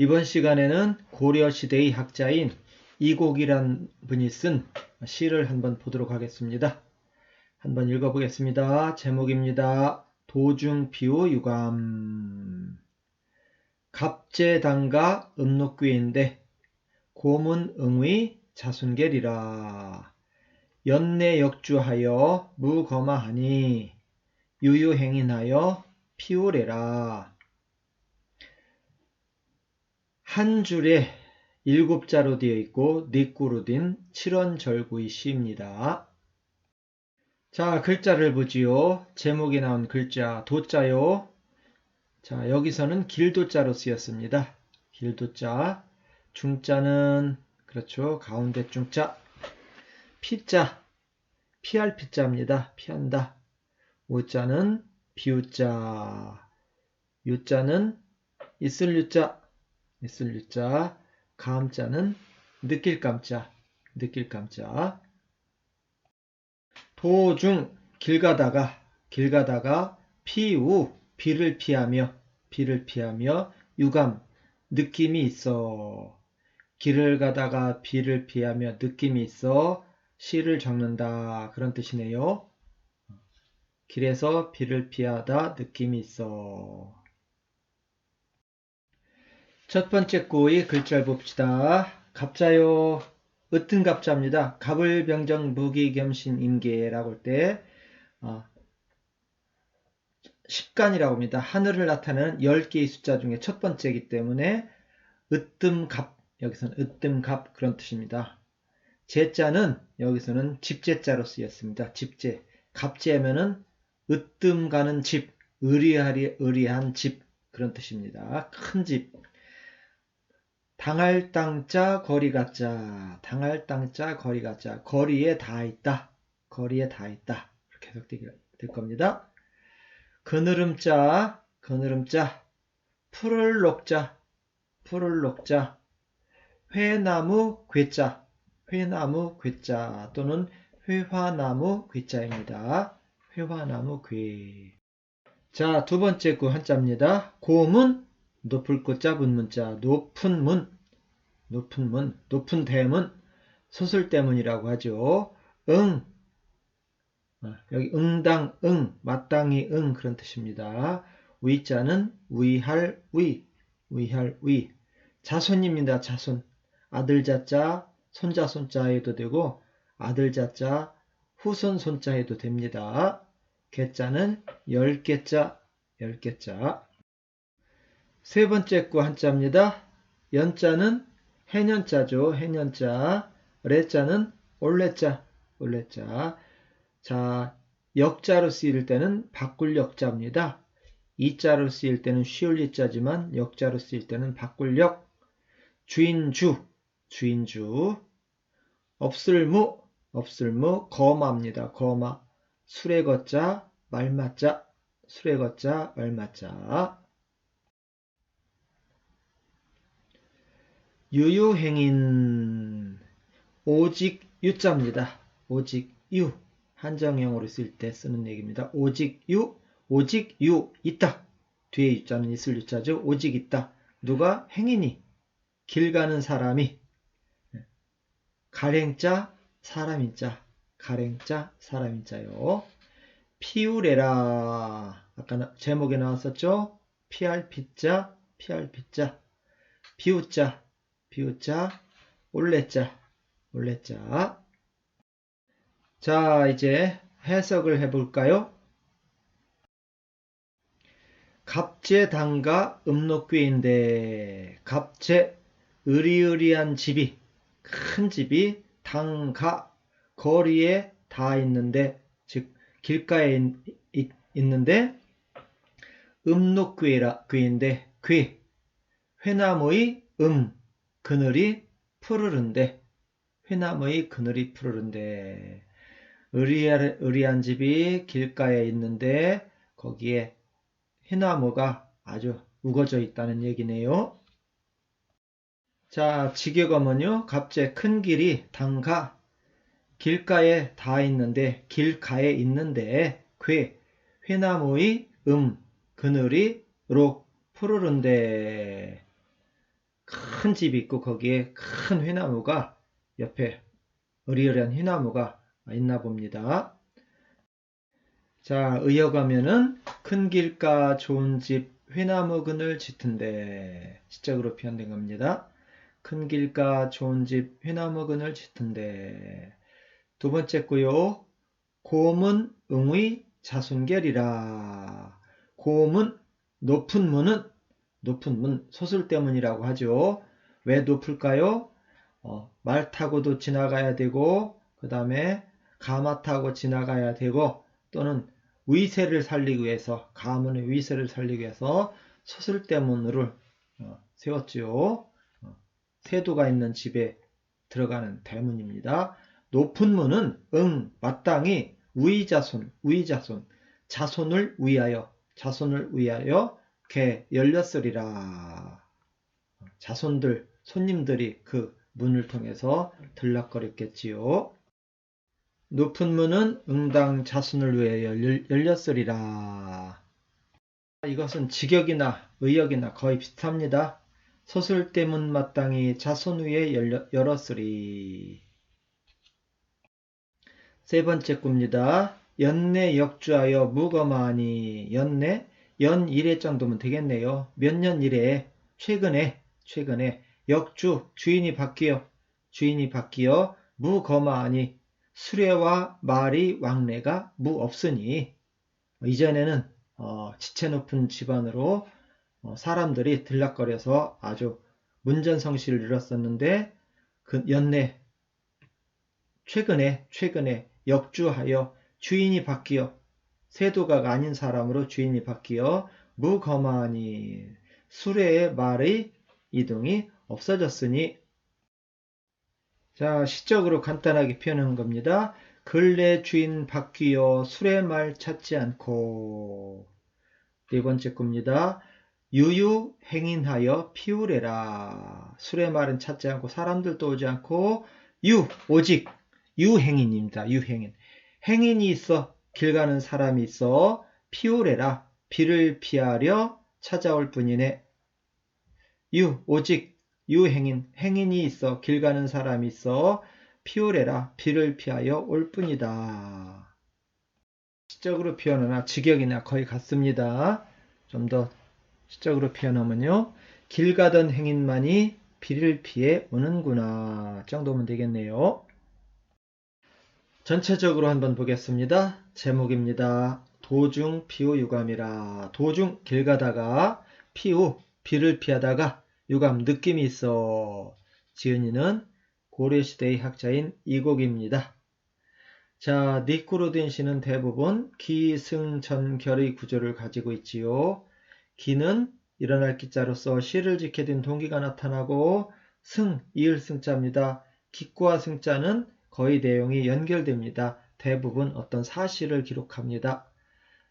이번 시간에는 고려 시대의 학자인 이곡이란 분이 쓴 시를 한번 보도록 하겠습니다. 한번 읽어보겠습니다. 제목입니다. 도중비호 유감 갑제당가 음록귀인데 고문 응의 자순계리라 연내 역주하여 무거마하니 유유행인하여 피우래라 한 줄에 일곱 자로 되어 있고 닉구로 된 칠원절구의 시입니다. 자, 글자를 보지요. 제목에 나온 글자 도자요. 자, 여기서는 길도자로 쓰였습니다. 길도자. 중자는 그렇죠. 가운데 중자. 피자. 피할 피자입니다. 피한다. 우자는 비우자. 유자는 있을 유자. 있을 유자, 감자는 느낄 감자, 느낄 감자. 도중 길 가다가 길 가다가 피우 비를 피하며 비를 피하며 유감 느낌이 있어. 길을 가다가 비를 피하며 느낌이 있어 시를 적는다 그런 뜻이네요. 길에서 비를 피하다 느낌이 있어. 첫 번째 구의 글자를 봅시다. 갑자요. 으튼 갑자입니다. 갑을 병정 무기 겸신 임계라고 할 때, 어, 십간이라고 합니다. 하늘을 나타내는 10개의 숫자 중에 첫 번째이기 때문에 으뜸 갑, 여기서는 으뜸 갑 그런 뜻입니다. 제자는 여기서는 집제자로 쓰였습니다. 집제. 갑제면은 으뜸 가는 집, 의리하리, 의리한 집 그런 뜻입니다. 큰 집. 당할 땅자 거리 가 자. 당할 땅자 거리 가 자. 거리에 다 있다. 거리에 다 있다. 이렇게 해석될 겁니다. 그느름자 그느름자. 풀을 녹자 풀을 녹자. 회나무 괴자. 회나무 괴자 또는 회화나무 괴자입니다. 회화나무 괴. 자, 두 번째 구 한자입니다. 고문 높을 것 잡은 문자. 높은 문 높은 문 높은 대문 소설 때문이라고 하죠. 응 어, 여기 응당 응 마땅히 응 그런 뜻입니다. 위자는 위할 위 위할 위 자손입니다. 자손 아들 자자 손자 손자 해도 되고 아들 자자 후손 손자 해도 됩니다. 개자는 열개자 열개자 세 번째 구 한자입니다. 연자는 해년자죠. 해년자. 레자는 올레자. 올레자. 자, 역자로 쓰일 때는 바꿀 역자입니다. 이자로 쓰일 때는 쉬울 이자지만 역자로 쓰일 때는 바꿀 역. 주인주. 주인주. 없을무. 없을무. 거마입니다. 거마. 거자. 말맞자. 거자. 말맞자. 유유행인 오직 유자입니다. 오직 유 한정형으로 쓸 때 쓰는 얘기입니다. 오직 유 오직 유 있다. 뒤에 유자는 있을 유자죠. 오직 있다. 누가 행인이 길 가는 사람이 가랭자 사람인자 가랭자 사람인자요. 피우레라 아까 제목에 나왔었죠. 피할 피자 피할 피자 비우자 비우자, 올레자, 올레자. 자, 이제 해석을 해볼까요? 갑제당가 음록귀인데 갑제 의리의리한 집이 큰 집이 당가 거리에 다 있는데 즉 길가에 있, 있는데 음록귀라 귀인데 귀 회나무의 음 그늘이 푸르른데 회나무의 그늘이 푸르른데 의리한, 의리한 집이 길가에 있는데 거기에 회나무가 아주 우거져 있다는 얘기네요. 자, 지게검은요, 갑자기 큰 길이 당가, 길가에 다 있는데, 길가에 있는데, 괴, 회나무의 음, 그늘이 록 푸르른데, 큰 집이 있고 거기에 큰 회나무가 옆에 어리어리한 회나무가 있나 봅니다. 자, 이어가면은 큰 길가 좋은 집 회나무 그늘 짙은데 시적으로 표현된 겁니다. 큰 길가 좋은 집 회나무 그늘 짙은데 두 번째 고요 고문 응의 자순결이라 고문 높은 문은 높은 문 소술 때문이라고 하죠. 왜 높을까요? 어, 말 타고도 지나가야 되고 그 다음에 가마 타고 지나가야 되고 또는 위세를 살리기 위해서 가문의 위세를 살리기 위해서 소술대문을 어, 세웠지요. 어, 세도가 있는 집에 들어가는 대문입니다. 높은 문은 응 마땅히 우이자손 우이자손 자손을 위하여 자손을 위하여 개 열렸으리라. 자손들 손님들이 그 문을 통해서 들락거렸겠지요. 높은 문은 응당 자손을 위해 열렸으리라. 이것은 직역이나 의역이나 거의 비슷합니다. 소술대문 마땅히 자손 위에 열었으리. 세 번째 꿈입니다. 연내 역주하여 무거마니 연내 연 1회 정도면 되겠네요. 몇년 이래 최근에 최근에. 역주 주인이 바뀌어. 주인이 바뀌어. 무거마니. 수레와 말이 왕래가 무 없으니. 이전에는 어, 지체 높은 집안으로 어, 사람들이 들락거려서 아주 문전성시를 이뤘었는데 그 연내 최근에 최근에 역주하여 주인이 바뀌어 세도가가 아닌 사람으로 주인이 바뀌어 무거마니 수레의 말의 이동이 없어졌으니 자, 시적으로 간단하게 표현한 겁니다. 근래 주인 바뀌어 술의 말 찾지 않고 네 번째 겁니다. 유유 행인하여 피우래라. 술의 말은 찾지 않고 사람들도 오지 않고 유 오직 유행인입니다. 유행인. 행인이 있어 길 가는 사람이 있어 피우래라. 비를 피하려 찾아올 뿐이네. 유 오직 유행인, 행인이 있어 길 가는 사람이 있어 피우래라 비를 피하여 올 뿐이다. 시적으로 표현하나 직역이나 거의 같습니다. 좀 더 시적으로 표현하면요. 길 가던 행인만이 비를 피해 오는구나 정도면 되겠네요. 전체적으로 한번 보겠습니다. 제목입니다. 도중 피우 유감이라 도중 길 가다가 피우 비를 피하다가 유감 느낌이 있어 지은이는 고려시대의 학자인 이곡입니다. 자, 니코로딘 시는 대부분 기승전결의 구조를 가지고 있지요. 기는 일어날 기자로서 시를 된 동기가 나타나고 승, 이을 승자입니다. 기과 승자는 거의 내용이 연결됩니다. 대부분 어떤 사실을 기록합니다.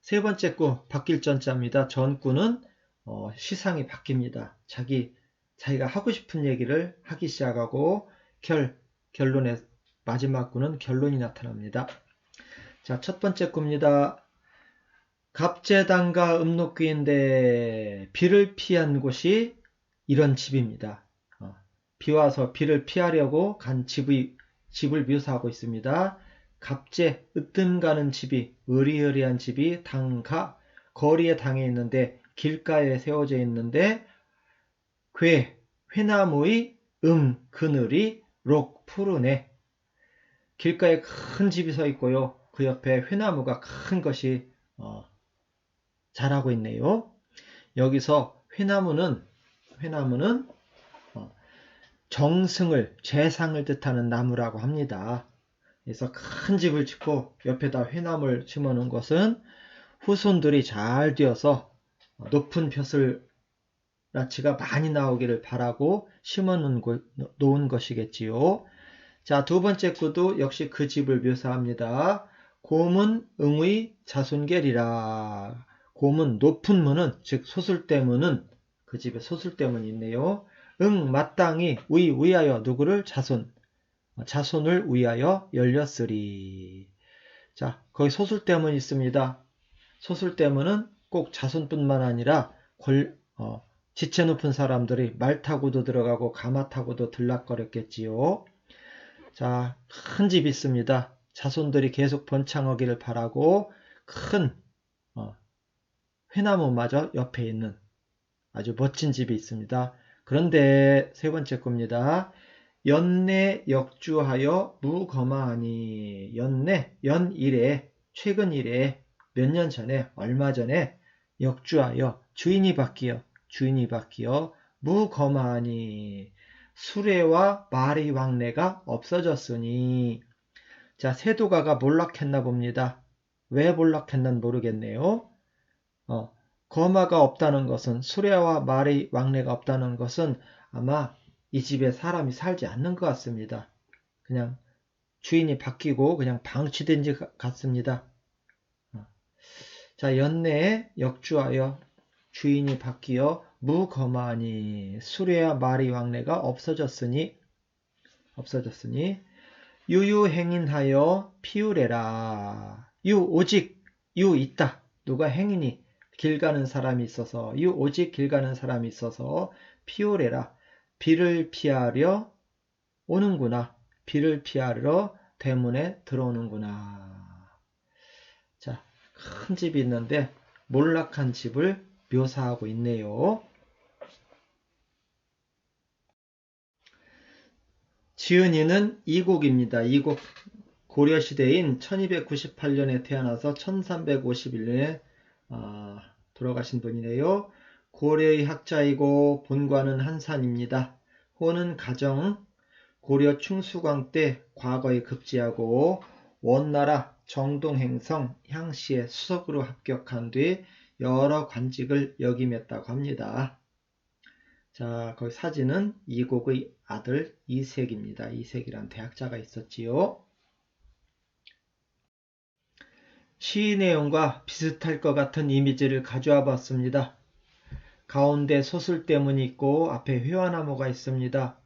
세 번째 구, 바뀔 전자입니다. 전구는 어, 시상이 바뀝니다. 자기 자기가 하고 싶은 얘기를 하기 시작하고 결, 결론의 마지막 구는 결론이 나타납니다. 자, 첫 번째 구입니다. 갑재당과 음록귀인데 비를 피한 곳이 이런 집입니다. 어, 비 와서 비를 피하려고 간 집의, 집을 묘사하고 있습니다. 갑재, 으뜸 가는 집이, 의리의리한 집이 당가, 거리에 당해 있는데 길가에 세워져 있는데 괴, 회나무의 음, 그늘이 록, 푸르네. 길가에 큰 집이 서 있고요. 그 옆에 회나무가 큰 것이 어, 자라고 있네요. 여기서 회나무는 회나무는 어, 정승을 재상을 뜻하는 나무라고 합니다. 그래서 큰 집을 짓고 옆에다 회나무를 심어놓은 것은 후손들이 잘 되어서 높은 벼슬 라치가 많이 나오기를 바라고 심어 놓은 것이겠지요. 자, 두 번째 구도 역시 그 집을 묘사합니다. 고문 응의 자손결이라. 고문 높은 문은 즉 소술대문은 그 집에 소술대문이 있네요. 응 마땅히 의 위하여 누구를 자손 자손을 위하여 열렸으리. 자, 거기 소술대문이 있습니다. 소술대문은 꼭 자손뿐만 아니라 권, 어, 지체 높은 사람들이 말 타고도 들어가고 가마 타고도 들락거렸겠지요. 자, 큰 집이 있습니다. 자손들이 계속 번창하기를 바라고 큰 어, 회나무마저 옆에 있는 아주 멋진 집이 있습니다. 그런데 세 번째 겁니다. 연내 역주하여 무거마하니 연내 연일에 최근 일에 몇 년 전에 얼마 전에 역주하여 주인이 바뀌어 주인이 바뀌어 무거마하니 수레와 말의 왕래가 없어졌으니 자 세도가가 몰락했나 봅니다. 왜 몰락했는 모르겠네요. 어, 거마가 없다는 것은 수레와 말의 왕래가 없다는 것은 아마 이 집에 사람이 살지 않는 것 같습니다. 그냥 주인이 바뀌고 그냥 방치된 것 같습니다. 어. 자, 연내에 역주하여 주인이 바뀌어 무거마니 수레와 말의 왕래가 없어졌으니 없어졌으니 유유행인하여 피우래라 유 오직 유 있다 누가 행인이 길 가는 사람이 있어서 유 오직 길 가는 사람이 있어서 피우래라 비를 피하려 오는구나 비를 피하러 대문에 들어오는구나 자 큰 집이 있는데 몰락한 집을 묘사하고 있네요. 지은이는 이곡입니다. 이곡 고려시대인 1298년에 태어나서 1351년에 어, 돌아가신 분이네요. 고려의 학자이고 본관은 한산입니다. 호는 가정 고려 충수광 때 과거에 급제하고 원나라 정동행성 향시에 수석으로 합격한 뒤 여러 관직을 역임했다고 합니다. 자, 거기 사진은 이곡의 아들 이색입니다. 이색이란 대학자가 있었지요. 시 내용과 비슷할 것 같은 이미지를 가져와 봤습니다. 가운데 소슬대문이 있고 앞에 회화나무가 있습니다.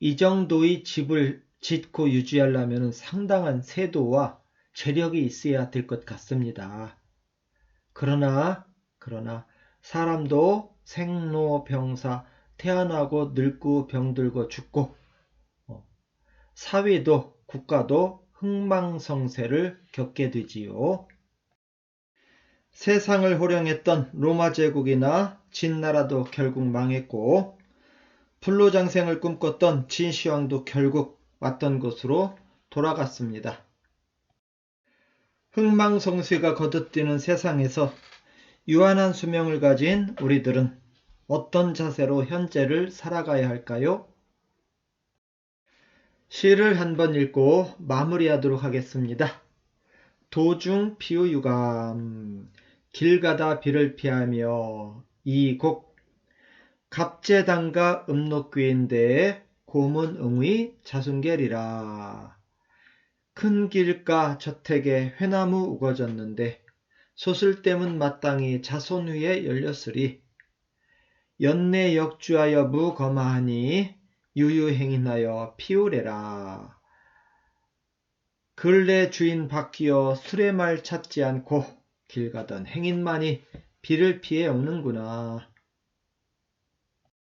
이 정도의 집을 짓고 유지하려면 상당한 세도와 재력이 있어야 될 것 같습니다. 그러나 그러나 사람도 생로병사 태어나고 늙고 병들고 죽고 어, 사회도 국가도 흥망성쇠를 겪게 되지요. 세상을 호령했던 로마 제국이나 진나라도 결국 망했고 불로장생을 꿈꿨던 진시황도 결국 왔던 곳으로 돌아갔습니다. 흥망성쇠가 거듭되는 세상에서 유한한 수명을 가진 우리들은 어떤 자세로 현재를 살아가야 할까요? 시를 한번 읽고 마무리하도록 하겠습니다. 도중 피우유감 길 가다 비를 피하며 이 곡. 갑제당가 음록귀인데 고문응의 자순결이라. 큰 길가 저택에 회나무 우거졌는데 소슬대문 마땅히 자손 위에 열렸으리. 연내 역주하여 무거마하니 유유행인하여 피우래라 근래 주인 바뀌어 수레말 찾지 않고 길 가던 행인만이 비를 피해 오는구나.